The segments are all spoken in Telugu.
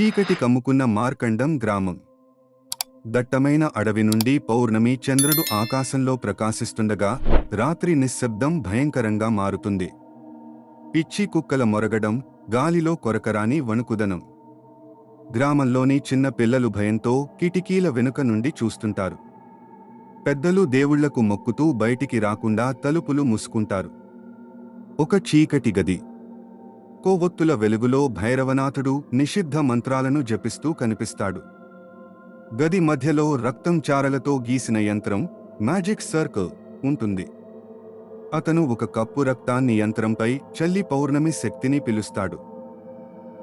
చీకటి కమ్ముకున్న మార్కండం గ్రామం. దట్టమైన అడవి నుండి పౌర్ణమి చంద్రుడు ఆకాశంలో ప్రకాశిస్తుండగా రాత్రి నిశ్శబ్దం భయంకరంగా మారుతుంది. పిచ్చి కుక్కల మొరగడం గాలిలో కొరకరాని వణుకుదనం. గ్రామంలోని చిన్న పిల్లలు భయంతో కిటికీల వెనుక నుండి చూస్తుంటారు. పెద్దలు దేవుళ్ళకు మొక్కుతూ బయటికి రాకుండా తలుపులు మూసుకుంటారు. ఒక చీకటి గది. కోవొత్తుల వెలుగులో భైరవనాథుడు నిషిద్ధ మంత్రాలను జపిస్తూ కనిపిస్తాడు. గది మధ్యలో రక్తం చారలతో గీసిన యంత్రం మ్యాజిక్ సర్కిల్ ఉంటుంది. అతను ఒక కప్పు రక్తాన్ని యంత్రంపై చల్లి పౌర్ణమి శక్తిని పిలుస్తాడు.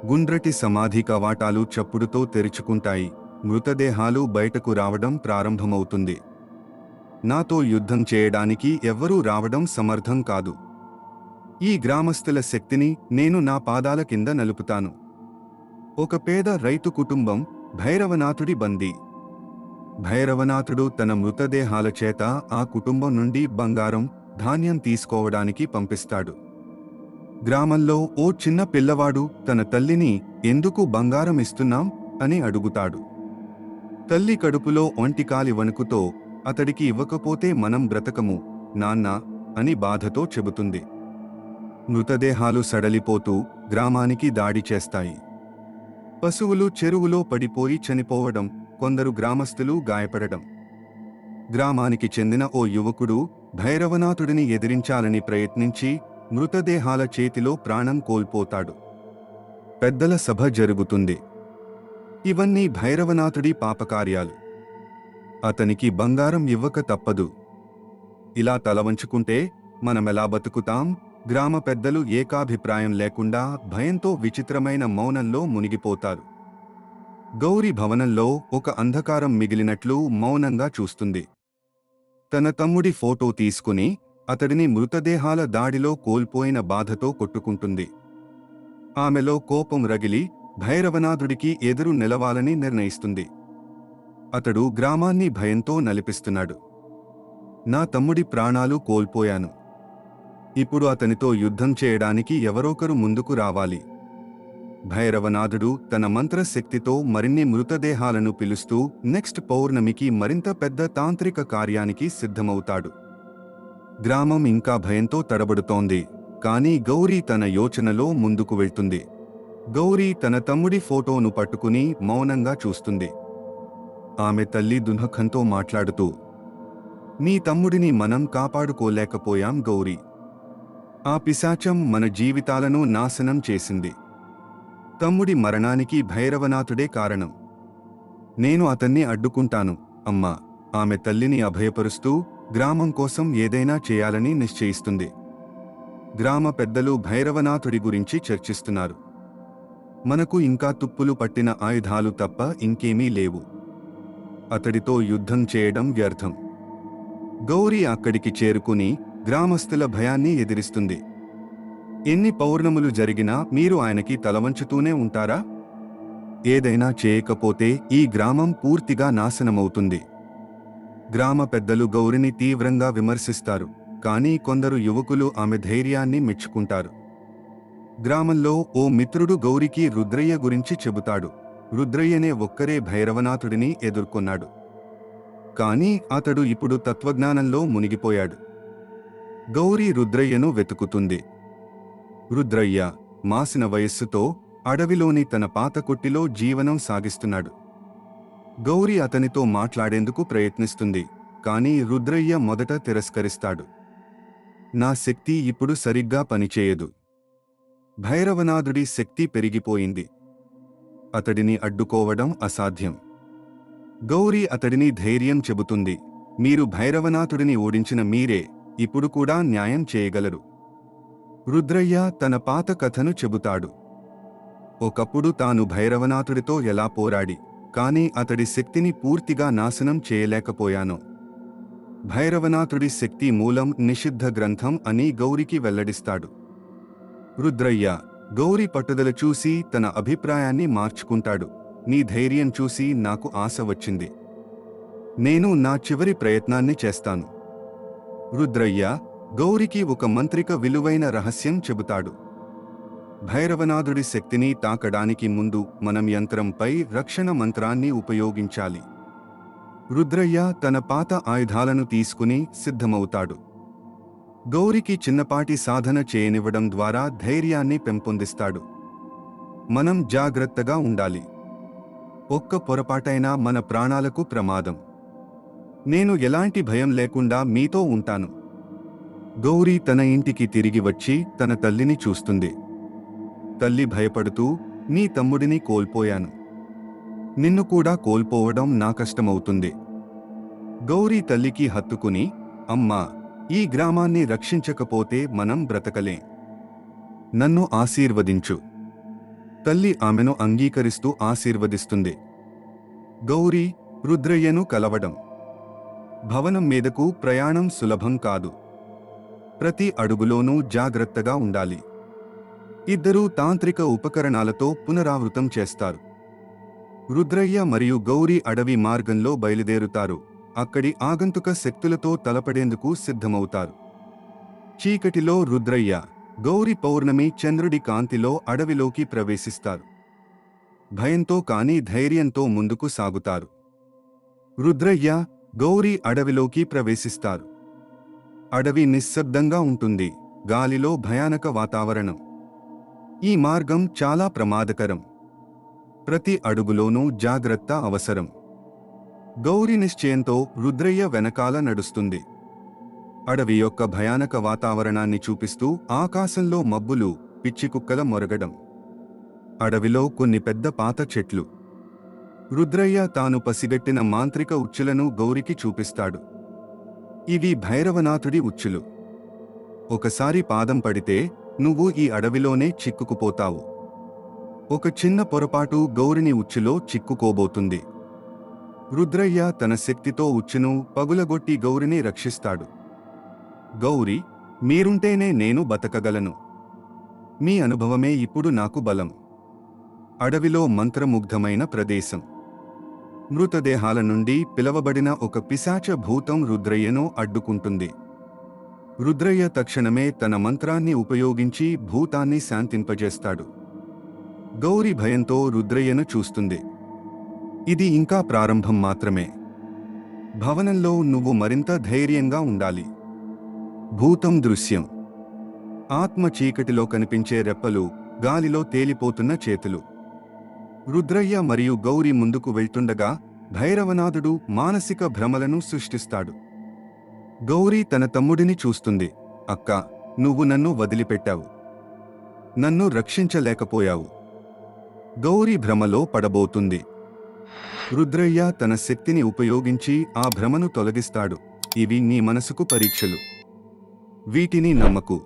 గుండ్రటి సమాధి కవాటాలు చప్పుడుతో తెరుచుకుంటాయి. మృతదేహాలు బయటకు రావడం ప్రారంభమవుతుంది. నాతో యుద్ధం చేయడానికి ఎవ్వరూ రావడం సమర్థం కాదు. ఈ గ్రామస్తుల శక్తిని నేను నా పాదాల కింద నలుపుతాను. ఒక పేద రైతు కుటుంబం భైరవనాథుడి బందీ. భైరవనాథుడు తన మృతదేహాల చేత ఆ కుటుంబం నుండి బంగారం ధాన్యం తీసుకోవడానికి పంపిస్తాడు. గ్రామంలో ఓ చిన్న పిల్లవాడు తన తల్లిని ఎందుకు బంగారం ఇస్తున్నాం? అని అడుగుతాడు. తల్లి కడుపులో ఒంటికాలి వణుకుతో అతడికి ఇవ్వకపోతే మనం బ్రతకము నాన్న అని బాధతో చెబుతుంది. మృతదేహాలు సడలిపోతూ గ్రామానికి దాడి చేస్తాయి. పశువులు చెరువులో పడిపోయి చనిపోవడం కొందరు గ్రామస్తులు గాయపడడం. గ్రామానికి చెందిన ఓ యువకుడు భైరవనాథుడిని ఎదిరించాలని ప్రయత్నించి మృతదేహాల చేతిలో ప్రాణం కోల్పోతాడు. పెద్దల సభ జరుగుతుంది. ఇవన్నీ భైరవనాథుడి పాపకార్యాలు. అతనికి బంగారం ఇవ్వక తప్పదు. ఇలా తలవంచుకుంటే మనమెలా బతుకుతాం? గ్రామ పెద్దలు ఏకాభిప్రాయం లేకుండా భయంతో విచిత్రమైన మౌనంలో మునిగిపోతారు. గౌరి భవనంలో ఒక అంధకారం మిగిలినట్లు మౌనంగా చూస్తుంది. తన తమ్ముడి ఫోటో తీసుకుని అతడిని మృతదేహాల దాడిలో కోల్పోయిన బాధతో కొట్టుకుంటుంది. ఆమెలో కోపం రగిలి భైరవనాథుడికి ఎదురు నిలవాలని నిర్ణయిస్తుంది. అతడు గ్రామాన్ని భయంతో నలిపిస్తున్నాడు. నా తమ్ముడి ప్రాణాలు కోల్పోయాను. ఇప్పుడు అతనితో యుద్ధం చేయడానికి ఎవరొకరు ముందుకు రావాలి. భైరవనాథుడు తన మంత్రశక్తితో మరిన్ని మృతదేహాలను పిలుస్తూ నెక్స్ట్ పౌర్ణమికి మరింత పెద్ద తాంత్రిక కార్యానికి సిద్ధమవుతాడు. గ్రామం ఇంకా భయంతో తడబడుతోంది కానీ గౌరీ తన యోచనలో ముందుకు వెళ్తుంది. గౌరీ తన తమ్ముడి ఫోటోను పట్టుకుని మౌనంగా చూస్తుంది. ఆమె తల్లి దునఖంతో మాట్లాడుతూ నీ తమ్ముడిని మనం కాపాడుకోలేకపోయాం గౌరీ. ఆ పిశాచం మన జీవితాలను నాశనం చేసింది. తమ్ముడి మరణానికి భైరవనాథుడే కారణం. నేను అతన్ని అడ్డుకుంటాను అమ్మా. ఆమె తల్లిని అభయపరుస్తూ గ్రామం కోసం ఏదైనా చేయాలని నిశ్చయిస్తుంది. గ్రామ పెద్దలు భైరవనాథుడి గురించి చర్చిస్తున్నారు. మనకు ఇంకా తుప్పులు పట్టిన ఆయుధాలు తప్ప ఇంకేమీ లేవు. అతడితో యుద్ధం చేయడం వ్యర్థం. గౌరీ అక్కడికి చేరుకుని గ్రామస్తుల భయాన్ని ఎదిరిస్తుంది. ఎన్ని పౌర్ణములు జరిగినా మీరు ఆయనకి తలవంచుతూనే ఉంటారా? ఏదైనా చేయకపోతే ఈ గ్రామం పూర్తిగా నాశనమవుతుంది. గ్రామ పెద్దలు గౌరిని తీవ్రంగా విమర్శిస్తారు. కానీ కొందరు యువకులు ఆమె ధైర్యాన్ని మెచ్చుకుంటారు. గ్రామంలో ఓ మిత్రుడు గౌరికి రుద్రయ్య గురించి చెబుతాడు. రుద్రయ్యనే ఒక్కరే భైరవనాథుడిని ఎదుర్కొన్నాడు. కానీ అతడు ఇప్పుడు తత్వజ్ఞానంలో మునిగిపోయాడు. గౌరీ రుద్రయ్యను వెతుకుతుంది. రుద్రయ్య మాసిన వయస్సుతో అడవిలోని తన పాత కొట్టిలో జీవనం సాగిస్తున్నాడు. గౌరీ అతనితో మాట్లాడేందుకు ప్రయత్నిస్తుంది కానీ రుద్రయ్య మొదట తిరస్కరిస్తాడు. నా శక్తి ఇప్పుడు సరిగ్గా పనిచేయదు. భైరవనాథుడి శక్తి పెరిగిపోయింది. అతడిని అడ్డుకోవడం అసాధ్యం. గౌరీ అతడిని ధైర్యం చెబుతుంది మీరు భైరవనాథుడిని ఓడించిన మీరే ఇప్పుడు కూడా న్యాయం చేయగలరు. రుద్రయ్య తన పాత కథను చెబుతాడు. ఒకప్పుడు తాను భైరవనాథుడితో ఎలా పోరాడి కాని అతడి శక్తిని పూర్తిగా నాశనం చేయలేకపోయాను. భైరవనాథుడి శక్తి మూలం నిషిద్ధ గ్రంథం అని గౌరికి వెల్లడిస్తాడు. రుద్రయ్య గౌరి పట్టుదల చూసి తన అభిప్రాయాన్ని మార్చుకుంటాడు. నీ ధైర్యం చూసి నాకు ఆశ వచ్చింది. నేను నా చివరి ప్రయత్నాన్ని చేస్తాను. రుద్రయ్య గౌరికి ఒక మంత్రిక విలువైన రహస్యం చెబుతాడు. భైరవనాథుడి శక్తిని తాకడానికి ముందు మనం యంత్రంపై రక్షణ మంత్రాన్ని ఉపయోగించాలి. రుద్రయ్య తన పాత ఆయుధాలను తీసుకుని సిద్ధమవుతాడు. గౌరికి చిన్నపాటి సాధన చేయనివ్వడం ద్వారా ధైర్యాన్ని పెంపొందిస్తాడు. మనం జాగ్రత్తగా ఉండాలి. ఒక్క పొరపాటైనా మన ప్రాణాలకు ప్రమాదం. నేను ఎలాంటి భయం లేకుండా మీతో ఉంటాను. గౌరీ తన ఇంటికి తిరిగి వచ్చి తన తల్లిని చూస్తుంది. తల్లి భయపడుతూ నీ తమ్ముడిని కోల్పోయాను. నిన్ను కూడా కోల్పోవడం నా కష్టమవుతుంది. గౌరీ తల్లికి హత్తుకుని అమ్మా ఈ గ్రామాన్ని రక్షించకపోతే మనం బ్రతకలేం. నన్ను ఆశీర్వదించు. తల్లి ఆమెను అంగీకరిస్తూ ఆశీర్వదిస్తుంది. గౌరీ రుద్రయ్యను కలవడం. భవనం మీదకు ప్రయాణం సులభం కాదు. ప్రతి అడుగులోనూ జాగ్రత్తగా ఉండాలి. ఇద్దరూ తాంత్రిక ఉపకరణాలతో పునరావృతం చేస్తారు. రుద్రయ్య మరియు గౌరీ అడవి మార్గంలో బయలుదేరుతారు. అక్కడి ఆగంతుక శక్తులతో తలపడేందుకు సిద్ధమవుతారు. చీకటిలో రుద్రయ్య గౌరీ పౌర్ణమి చంద్రుడి కాంతిలో అడవిలోకి ప్రవేశిస్తారు. భయంతో కాని ధైర్యంతో ముందుకు సాగుతారు. రుద్రయ్య గౌరీ అడవిలోకి ప్రవేశిస్తారు. అడవి నిశ్శబ్దంగా ఉంటుంది. గాలిలో భయానక వాతావరణం. ఈ మార్గం చాలా ప్రమాదకరం. ప్రతి అడుగులోనూ జాగ్రత్త అవసరం. గౌరి నిశ్చయంతో రుద్రయ్య వెనకాల నడుస్తుంది. అడవి యొక్క భయానక వాతావరణాన్ని చూపిస్తూ ఆకాశంలో మబ్బులు పిచ్చికుక్కల మొరగడం. అడవిలో కొన్ని పెద్ద పాత చెట్లు. రుద్రయ్య తాను పసిగట్టిన మాంత్రిక ఉచ్చులను గౌరికి చూపిస్తాడు. ఇవి భైరవనాథుడి ఉచ్చులు. ఒకసారి పాదం పడితే నువ్వు ఈ అడవిలోనే చిక్కుకుపోతావు. ఒక చిన్న పొరపాటు గౌరిని ఉచ్చులో చిక్కుకోబోతుంది. రుద్రయ్య తన శక్తితో ఉచ్చును పగులగొట్టి గౌరిని రక్షిస్తాడు. గౌరి మీరుంటేనే నేను బతకగలను. మీ అనుభవమే ఇప్పుడు నాకు బలం. అడవిలో మంత్రముగ్ధమైన ప్రదేశం. మృతదేహాల నుండి పిలవబడిన ఒక పిశాచ భూతం రుద్రయ్యను అడ్డుకుంటుంది. రుద్రయ్య తక్షణమే తన మంత్రాన్ని ఉపయోగించి భూతాన్ని శాంతింపజేస్తాడు. గౌరి భయంతో రుద్రయ్యను చూస్తుంది. ఇది ఇంకా ప్రారంభం మాత్రమే. భవనంలో నువ్వు మరింత ధైర్యంగా ఉండాలి. భూతం దృశ్యం. ఆత్మ చీకటిలో కనిపించే రెప్పలు గాలిలో తేలిపోతున్న చేతులు. రుద్రయ్య మరియు గౌరి ముందుకు వెళ్తుండగా భైరవనాథుడు మానసిక భ్రమలను సృష్టిస్తాడు. గౌరీ తన తమ్ముడిని చూస్తుంది. అక్క నువ్వు నన్ను వదిలిపెట్టావు. నన్ను రక్షించలేకపోయావు. గౌరీ భ్రమలో పడబోతుంది. రుద్రయ్య తన శక్తిని ఉపయోగించి ఆ భ్రమను తొలగిస్తాడు. ఇవి నీ మనసుకు పరీక్షలు. వీటిని నమ్మకు.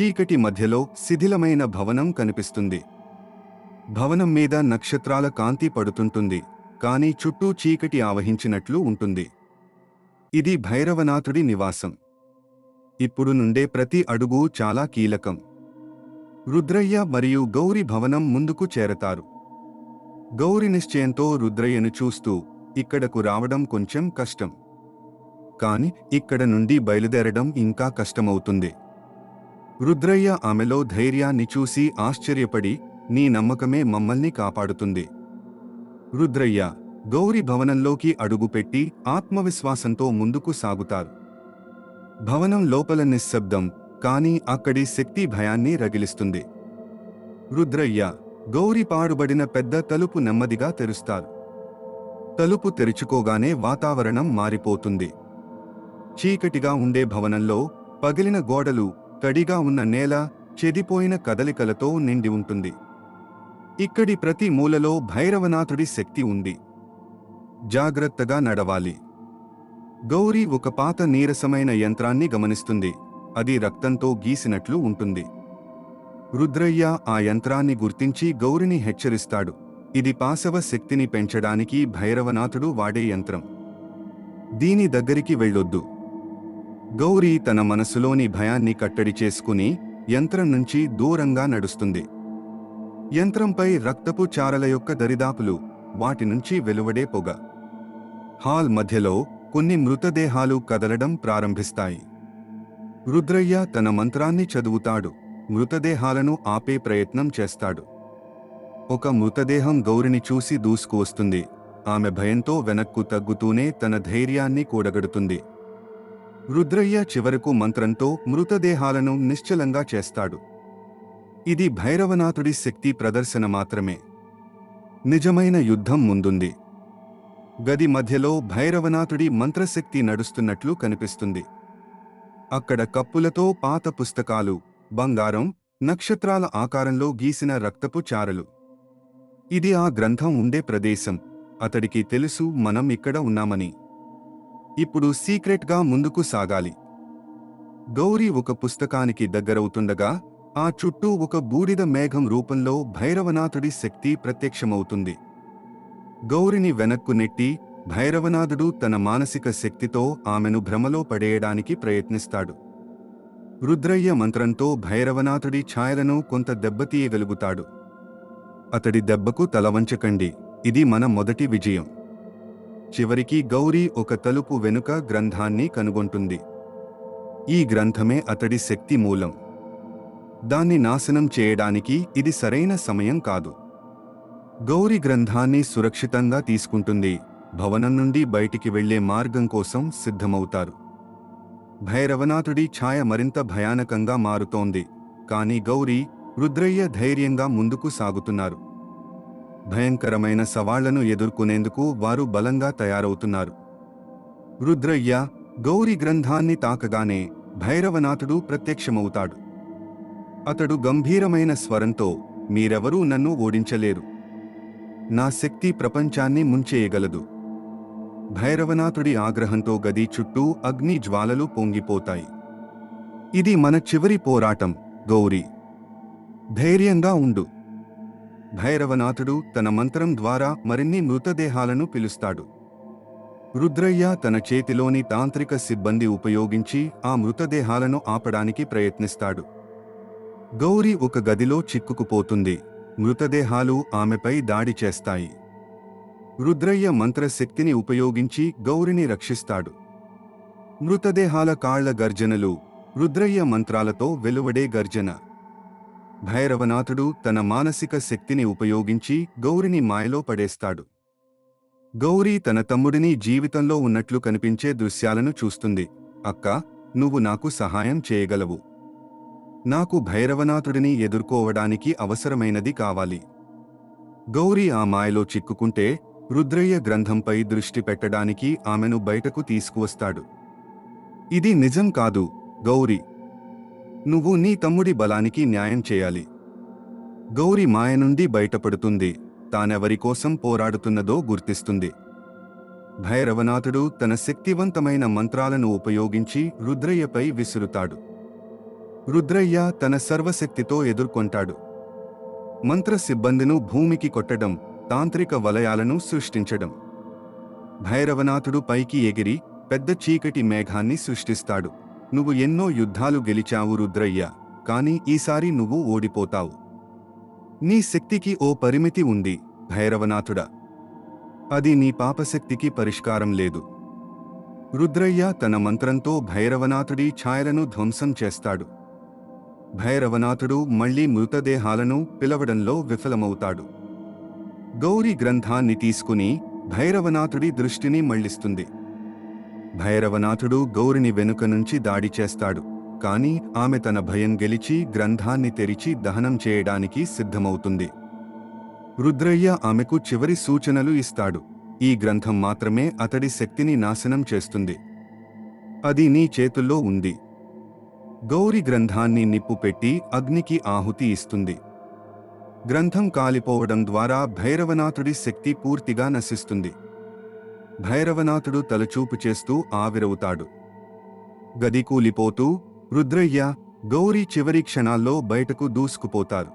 చీకటి మధ్యలో శిథిలమైన భవనం కనిపిస్తుంది. భవనం మీద నక్షత్రాల కాంతి పడుతుంటుంది కానీ చుట్టూ చీకటి ఆవహించినట్లు ఉంటుంది. ఇది భైరవనాథుడి నివాసం. ఇప్పుడు నుండే ప్రతి అడుగు చాలా కీలకం. రుద్రయ్య మరియు గౌరి భవనం ముందుకు చేరతారు. గౌరి నిశ్చయంతో రుద్రయ్యను చూస్తూ ఇక్కడకు రావడం కొంచెం కష్టం. కాని ఇక్కడ నుండి బయలుదేరడం ఇంకా కష్టమవుతుంది. రుద్రయ్య ఆమెలో ధైర్యాన్ని చూసి ఆశ్చర్యపడి నీ నమ్మకమే మమ్మల్ని కాపాడుతుంది. రుద్రయ్య గౌరి భవనంలోకి అడుగుపెట్టి ఆత్మవిశ్వాసంతో ముందుకు సాగుతారు. భవనం లోపల నిశ్శబ్దం కానీ అక్కడి శక్తి భయాన్ని రగిలిస్తుంది. రుద్రయ్య గౌరీ పాడుబడిన పెద్ద తలుపు నెమ్మదిగా తెరుస్తారు. తలుపు తెరుచుకోగానే వాతావరణం మారిపోతుంది. చీకటిగా ఉండే భవనంలో పగిలిన గోడలు తడిగా ఉన్న నేల చెదిపోయిన కదలికలతో నిండి ఉంటుంది. ఇక్కడి ప్రతి మూలలో భైరవనాథుడి శక్తి ఉంది. జాగ్రత్తగా నడవాలి. గౌరీ ఒక పాత నీరసమైన యంత్రాన్ని గమనిస్తుంది. అది రక్తంతో గీసినట్లు ఉంటుంది. రుద్రయ్య ఆ యంత్రాన్ని గుర్తించి గౌరిని హెచ్చరిస్తాడు. ఇది పాశవ శక్తిని పెంచడానికి భైరవనాథుడు వాడే యంత్రం. దీని దగ్గరికి వెళ్ళొద్దు. గౌరీ తన మనసులోని భయాన్ని కట్టడి చేసుకుని యంత్రం నుంచి దూరంగా నడుస్తుంది. యంత్రంపై రక్తపు చారల యొక్క దరిదాపులు వాటి నుంచి వెలువడే పొగ. హాల్ మధ్యలో కొన్ని మృతదేహాలు కదలడం ప్రారంభిస్తాయి. రుద్రయ్య తన మంత్రాన్ని చదువుతాడు. మృతదేహాలను ఆపే ప్రయత్నం చేస్తాడు. ఒక మృతదేహం గౌరిని చూసి దూసుకు వస్తుంది. ఆమె భయంతో వెనక్కు తగ్గుతూనే తన ధైర్యాన్ని కూడగడుతుంది. రుద్రయ్య చివరకు మంత్రంతో మృతదేహాలను నిశ్చలంగా చేస్తాడు. ఇది భైరవనాథుడి శక్తి ప్రదర్శన మాత్రమే. నిజమైన యుద్ధం ముందుంది. గది మధ్యలో భైరవనాథుడి మంత్రశక్తి నడుస్తున్నట్లు కనిపిస్తుంది. అక్కడ కప్పులతో పాత పుస్తకాలు బంగారం నక్షత్రాల ఆకారంలో గీసిన రక్తపు చారలు. ఇది ఆ గ్రంథం ఉండే ప్రదేశం. అతడికి తెలుసు మనం ఇక్కడ ఉన్నామని. ఇప్పుడు సీక్రెట్గా ముందుకు సాగాలి. గౌరీ ఒక పుస్తకానికి దగ్గరవుతుండగా ఆ చుట్టూ ఒక బూడిద మేఘం రూపంలో భైరవనాథుడి శక్తి ప్రత్యక్షమవుతుంది. గౌరిని వెనక్కు నెట్టి భైరవనాథుడు తన మానసిక శక్తితో ఆమెను భ్రమలో పడేయడానికి ప్రయత్నిస్తాడు. రుద్రయ్య మంత్రంతో భైరవనాథుడి ఛాయలను కొంత దెబ్బతీయగలుగుతాడు అతడి దెబ్బకు తలవంచకండి ఇది మన మొదటి విజయం. చివరికి గౌరీ ఒక తలుపు వెనుక గ్రంథాన్ని కనుగొంటుంది. ఈ గ్రంథమే అతడి శక్తి మూలం. దాన్ని నాశనం చేయడానికి ఇది సరైన సమయం కాదు. గౌరీ గ్రంథాన్ని సురక్షితంగా తీసుకుంటుంది. భవనం నుండి బయటికి వెళ్ళే మార్గం కోసం సిద్ధమవుతారు. భైరవనాథుడి ఛాయ మరింత భయానకంగా మారుతోంది. కాని గౌరీ రుద్రయ్య ధైర్యంగా ముందుకు సాగుతున్నారు. భయంకరమైన సవాళ్ళను ఎదుర్కొనేందుకు వారు బలంగా తయారవుతున్నారు. రుద్రయ్య గౌరీ గ్రంథాన్ని తాకగానే భైరవనాథుడు ప్రత్యక్షమవుతాడు. అతడు గంభీరమైన స్వరంతో మీరెవరూ నన్ను ఓడించలేరు. నా శక్తి ప్రపంచాన్ని ముంచేయగలదు. భైరవనాథుడి ఆగ్రహంతో గది చుట్టూ అగ్ని జ్వాలలు పొంగిపోతాయి. ఇది మన చివరి పోరాటం గౌరీ. ధైర్యంగా ఉండు. భైరవనాథుడు తన మంత్రం ద్వారా మరిన్ని మృతదేహాలను పిలుస్తాడు. రుద్రయ్య తన చేతిలోని తాంత్రిక సిబ్బంది ఉపయోగించి ఆ మృతదేహాలను ఆపడానికి ప్రయత్నిస్తాడు. గౌరీ ఒక గదిలో చిక్కుకుపోతుంది. మృతదేహాలు ఆమెపై దాడి చేస్తాయి. రుద్రయ్య మంత్రశక్తిని ఉపయోగించి గౌరిని రక్షిస్తాడు. మృతదేహాల కాళ్ళ గర్జనలు రుద్రయ్య మంత్రాలతో వెలువడే గర్జన. భైరవనాథుడు తన మానసిక శక్తిని ఉపయోగించి గౌరిని మాయలో పడేస్తాడు. గౌరీ తన తమ్ముడిని జీవితంలో ఉన్నట్లు కనిపించే దృశ్యాలను చూస్తుంది. అక్క నువ్వు నాకు సహాయం చేయగలవు. నాకు భైరవనాథుడిని ఎదుర్కోవడానికి అవసరమైనది కావాలి. గౌరీ ఆ మాయలో చిక్కుకుంటే రుద్రయ్య గ్రంథంపై దృష్టి పెట్టడానికి ఆమెను బయటకు తీసుకువస్తాడు. ఇది నిజం కాదు గౌరీ. నువ్వు నీ తమ్ముడి బలానికి న్యాయం చేయాలి. గౌరి మాయ నుండి బయటపడుతుంది తానెవరికోసం పోరాడుతున్నదో గుర్తిస్తుంది. భైరవనాథుడు తన శక్తివంతమైన మంత్రాలను ఉపయోగించి రుద్రయ్యపై విసురుతాడు. రుద్రయ్య తన సర్వశక్తితో ఎదుర్కొంటాడు. మంత్ర సిబ్బందిను భూమికి కొట్టడం తాంత్రిక వలయాలను సృష్టించడం. భైరవనాథుడు పైకి ఎగిరి పెద్ద చీకటి మేఘాన్ని సృష్టిస్తాడు. నువ్వు ఎన్నో యుద్ధాలు గెలిచావు రుద్రయ్య కాని ఈసారి నువ్వు ఓడిపోతావు. నీ శక్తికి ఓ పరిమితి ఉంది భైరవనాథుడా. అది నీ పాపశక్తికి పరిష్కారం లేదు. రుద్రయ్య తన మంత్రంతో భైరవనాథుడి ఛాయలను ధ్వంసం చేస్తాడు. భైరవనాథుడు మళ్ళీ మృతదేహాలను పిలవడంలో విఫలమవుతాడు. గౌరీ గ్రంథాన్ని తీసుకుని భైరవనాథుడి దృష్టిని మళ్ళిస్తుంది భైరవనాథుడు గౌరిని వెనుక నుంచి దాడి చేస్తాడు కాని ఆమె తన భయం గెలిచి గ్రంథాన్ని తెరిచి దహనం చేయడానికి సిద్ధమవుతుంది. రుద్రయ్య ఆమెకు చివరి సూచనలు ఇస్తాడు ఈ గ్రంథం మాత్రమే అతడి శక్తిని నాశనం చేస్తుంది. అది నీ చేతుల్లో ఉంది. గౌరి గ్రంథాన్ని నిప్పు పెట్టి అగ్నికి ఆహుతి ఇస్తుంది. గ్రంథం కాలిపోవడం ద్వారా భైరవనాథుడి శక్తి పూర్తిగా నశిస్తుంది. భైరవనాథుడు తలచూపు చేస్తూ ఆవిరవుతాడు. గది కూలిపోతూ రుద్రయ్య గౌరీ చివరి క్షణాల్లో బయటకు దూసుకుపోతారు.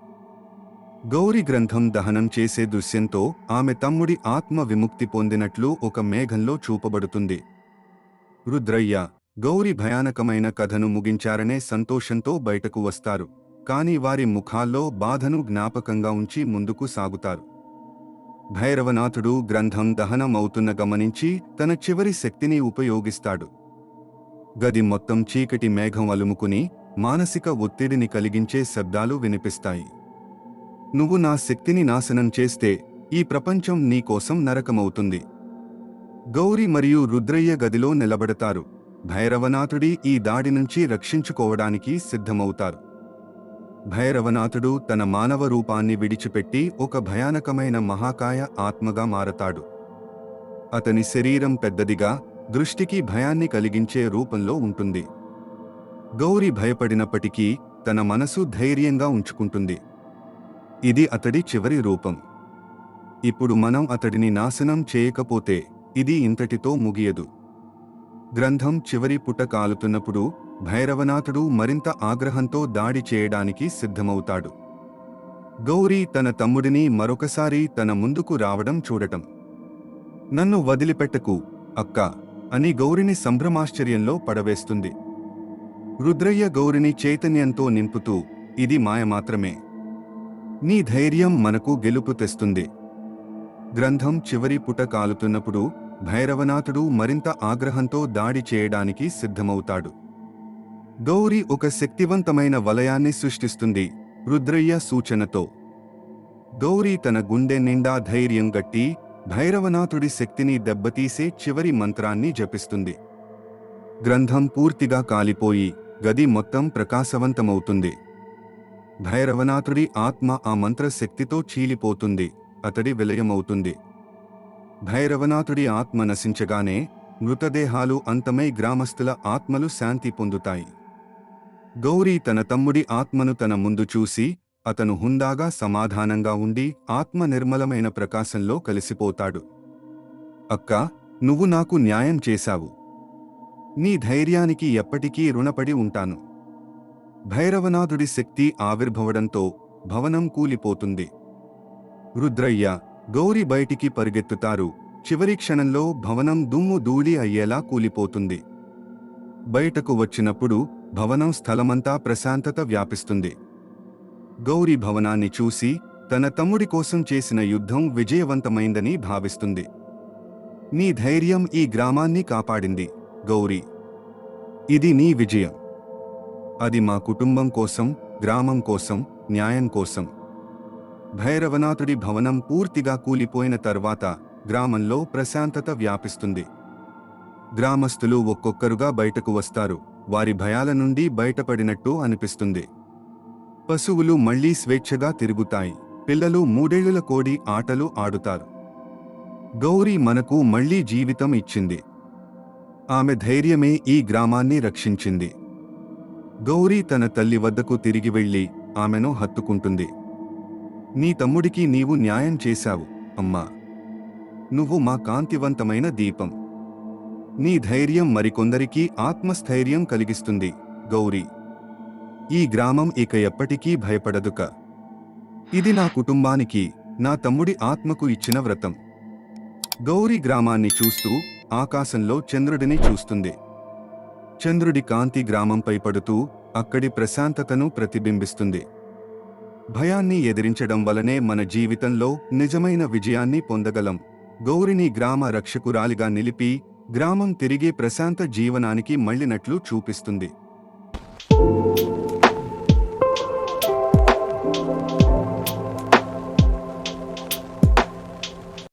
గౌరి గ్రంథం దహనం చేసే దృశ్యంతో ఆమె తమ్ముడి ఆత్మ విముక్తి పొందినట్లు ఒక మేఘంలో చూపబడుతుంది. రుద్రయ్య గౌరి భయానకమైన కథను ముగించారనే సంతోషంతో బయటకు వస్తారు. కాని వారి ముఖాల్లో బాధను జ్ఞాపకంగా ఉంచి ముందుకు సాగుతారు. భైరవనాథుడు గ్రంథం దహనం అవుతున్న గమనించి తన చివరి శక్తిని ఉపయోగిస్తాడు. గది మొత్తం చీకటి మేఘం అలుముకుని మానసిక ఒత్తిడిని కలిగించే శబ్దాలు వినిపిస్తాయి. నువ్వు నా శక్తిని నాశనం చేస్తే ఈ ప్రపంచం నీకోసం నరకమవుతుంది. గౌరి మరియు రుద్రయ్య గదిలో నిలబడతారు. భైరవనాథుడి ఈ దాడి నుంచి రక్షించుకోవడానికి సిద్ధమవుతారు. భైరవనాథుడు తన మానవ రూపాన్ని విడిచిపెట్టి ఒక భయానకమైన మహాకాయ ఆత్మగా మారతాడు. అతని శరీరం పెద్దదిగా దృష్టికి భయాన్ని కలిగించే రూపంలో ఉంటుంది. గౌరి భయపడినప్పటికీ తన మనసు ధైర్యంగా ఉంచుకుంటుంది. ఇది అతడి చివరి రూపం. ఇప్పుడు మనం అతడిని నాశనం చేయకపోతే ఇది ఇంతటితో ముగియదు. గ్రంథం చివరి పుట కాలుతున్నప్పుడు భైరవనాథుడు మరింత ఆగ్రహంతో దాడి చేయడానికి సిద్ధమవుతాడు. గౌరీ తన తమ్ముడిని మరొకసారి తన ముందుకు రావడం చూడటం. నన్ను వదిలిపెట్టకు అక్క అని గౌరిని సంభ్రమాశ్చర్యంలో పడవేస్తుంది. రుద్రయ్య గౌరిని చైతన్యంతో నింపుతూ ఇది మాయ మాత్రమే నీ ధైర్యం మనకు గెలుపు తెస్తుంది. గ్రంథం చివరి పుట కాలుతున్నప్పుడు భైరవనాథుడు మరింత ఆగ్రహంతో దాడి చేయడానికి సిద్ధమవుతాడు. గౌరి ఒక శక్తివంతమైన వలయాన్ని సృష్టిస్తుంది రుద్రయ్య సూచనతో. గౌరీ తన గుండె నిండా ధైర్యం గట్టి భైరవనాథుడి శక్తిని దెబ్బతీసే చివరి మంత్రాన్ని జపిస్తుంది. గ్రంథం పూర్తిగా కాలిపోయి గది మొత్తం ప్రకాశవంతమవుతుంది. భైరవనాథుడి ఆత్మ ఆ మంత్ర శక్తితో చీలిపోతుంది అతడి విలయమవుతుంది. భైరవనాథుడి ఆత్మ నశించగానే మృతదేహాలు అంతమై గ్రామస్తుల ఆత్మలు శాంతి పొందుతాయి. గౌరీ తన తమ్ముడి ఆత్మను తన ముందు చూసి అతను హుందాగా సమాధానంగా ఉండి ఆత్మ నిర్మలమైన ప్రకాశంలో కలిసిపోతాడు. అక్క నువ్వు నాకు న్యాయం చేశావు. నీ ధైర్యానికి ఎప్పటికీ రుణపడి ఉంటాను. భైరవనాథుడి శక్తి ఆవిర్భవడంతో భవనం కూలిపోతుంది. రుద్రయ్య గౌరి బయటికి పరిగెత్తుతారు. చివరి క్షణంలో భవనం దుమ్ము ధూళి అయ్యేలా కూలిపోతుంది. బయటకు వచ్చినప్పుడు భవనం స్థలమంతా ప్రశాంతత వ్యాపిస్తుంది. గౌరీ భవనాన్ని చూసి తన తమ్ముడి కోసం చేసిన యుద్ధం విజయవంతమైందని భావిస్తుంది. నీ ధైర్యం ఈ గ్రామాన్ని కాపాడింది గౌరీ. ఇది నీ విజయం. అది మా కుటుంబం కోసం గ్రామం కోసం న్యాయం కోసం. భైరవనాథుడి భవనం పూర్తిగా కూలిపోయిన తర్వాత గ్రామంలో ప్రశాంతత వ్యాపిస్తుంది. గ్రామస్తులు ఒక్కొక్కరుగా బయటకు వస్తారు. వారి భయాల నుండి బయటపడినట్టు అనిపిస్తుంది. పశువులు మళ్ళీ స్వేచ్ఛగా తిరుగుతాయి. పిల్లలు మూడేళ్ళ కోడి ఆటలు ఆడుతారు. గౌరీ మనకు మళ్ళీ జీవితం ఇచ్చింది. ఆమె ధైర్యమే ఈ గ్రామాన్ని రక్షించింది. గౌరీ తన తల్లి వద్దకు తిరిగి వెళ్ళి ఆమెను హత్తుకుంటుంది. నీ తమ్ముడికి నీవు న్యాయం చేశావు అమ్మా. నువ్వు మా కాంతివంతమైన దీపం. నీ ధైర్యం మరికొందరికి ఆత్మస్థైర్యం కలిగిస్తుంది గౌరీ. ఈ గ్రామం ఇక ఎప్పటికీ భయపడదుక. ఇది నా కుటుంబానికి నా తమ్ముడి ఆత్మకు ఇచ్చిన వ్రతం. గౌరీ గ్రామాన్ని చూస్తూ ఆకాశంలో చంద్రుడిని చూస్తుంది. చంద్రుడి కాంతి గ్రామంపై పడుతూ అక్కడి ప్రశాంతతను ప్రతిబింబిస్తుంది. భయాన్ని ఎదిరించడం వలనే మన జీవితంలో నిజమైన విజయాన్ని పొందగలం. గౌరిని గ్రామ రక్షకురాలిగా నిలిపి గ్రామం తిరిగి ప్రశాంత జీవనానికి మళ్ళినట్లు చూపిస్తుంది.